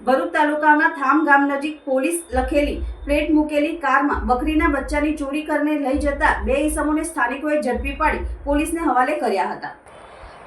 ભરૂચ તાલુકાના થામ ગામ નજીક પોલીસ લખેલી પ્લેટ મૂકેલી કારમાં બકરીના બચ્ચાની ચોરી કરીને લઈ જતા બે ઈસમોને સ્થાનિકોએ ઝડપી પાડી પોલીસને હવાલે કર્યા હતા.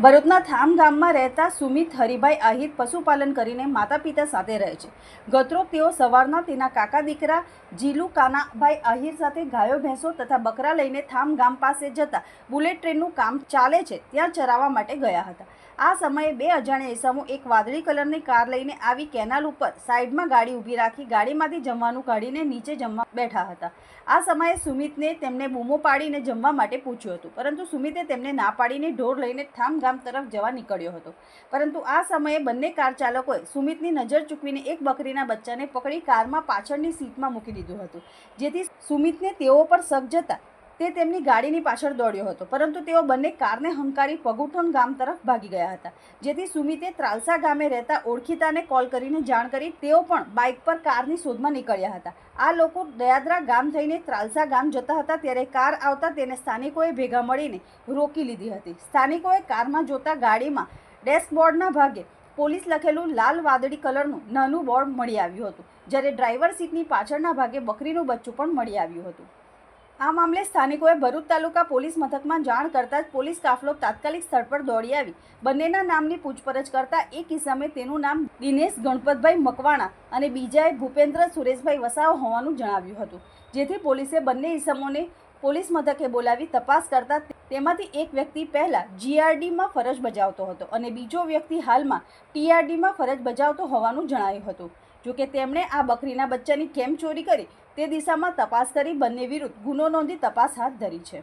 ભરૂચના થામ ગામમાં રહેતા સુમિત હરિભાઈ આહિર પશુપાલન કરીને માતા પિતા સાથે રહે છે. ગતરો તેઓ સવારના તેના કાકા દીકરા જીલુ કાનાભાઈ આહિર સાથે ગાયો, ભેંસો તથા બકરા લઈને થામ ગામ પાસે જતા બુલેટ ટ્રેનનું કામ ચાલે છે, ત્યાં ચરાવવા માટે ગયા હતા. આ સમયે બે અજાણ્યા ઇસમો એક વાદળી કલરની કાર લઈને આવી કેનાલ ઉપર સાઈડમાં ગાડી ઊભી રાખી ગાડીમાંથી જમવાનું કાઢીને નીચે જમવા બેઠા હતા. આ સમયે સુમિતને તેમને બૂમો પાડીને જમવા માટે પૂછ્યું હતું, પરંતુ સુમિતે તેમને ના પાડીને ઢોર લઈને થામ ગામ તરફ જવા નીકળ્યો હતો. પરંતુ આ સમયે બંને કાર ચાલકોએ સુમિતની નજર ચૂકવીને એક બકરીના બચ્ચાને પકડી કારમાં પાછળની સીટમાં મૂકી દીધું હતું. જેથી સુમિતને તેઓ પર શક જતા તે તેમની ગાડીની પાછળ દોડ્યો હતો, પરંતુ તેઓ બંને કારને હંકારી પગુઠણ ગામ તરફ ભાગી ગયા હતા, જેથી સુમિતે ત્રાલસા ગામે રહેતા ઓળખીતાને કોલ કરીને જાણ કરી તેઓ પણ બાઇક પર કારની શોધમાં નીકળ્યા હતા. આ લોકો દયાદરા ગામ થઈને ત્રાલસા ગામ જતા હતા ત્યારે કાર આવતા તેને સ્થાનિકોએ ભેગા મળીને રોકી લીધી હતી. સ્થાનિકોએ કારમાં જોતા ગાડીમાં ડેશબોર્ડના ભાગે પોલીસ લખેલું લાલ વાદળી કલરનું નાનું બોર્ડ મળી આવ્યું હતું, જ્યારે ડ્રાઈવર સીટની પાછળના ભાગે બકરીનું બચ્ચું પણ મળી આવ્યું હતું. આ મામલે સ્થાનિકોએ ભરૂચ તાલુકા પોલીસ મથકમાં જાણ કરતાં જ પોલીસ કાફલો તાત્કાલિક સ્થળ પર દોડી આવી. બંનેના નામની પૂછપરછ કરતા એક ઇસમે તેનું નામ દિનેશ ગણપતભાઈ મકવાણા અને બીજાએ ભૂપેન્દ્ર સુરેશભાઈ વસાવા હોવાનું જણાવ્યું હતું. જેથી પોલીસે બંને ઇસમોને પોલીસ મથકે બોલાવી તપાસ કરતા તેમાંથી એક વ્યક્તિ પહેલાં જીઆરડીમાં ફરજ બજાવતો હતો અને બીજો વ્યક્તિ હાલમાં ટીઆરડીમાં ફરજ બજાવતો હોવાનું જણાયું હતું. જોકે તેમણે આ બકરીના બચ્ચાની કેમ ચોરી કરી તે દિશામાં તપાસ કરી બંને વિરુદ્ધ ગુનો નોંધી તપાસ હાથ ધરી છે.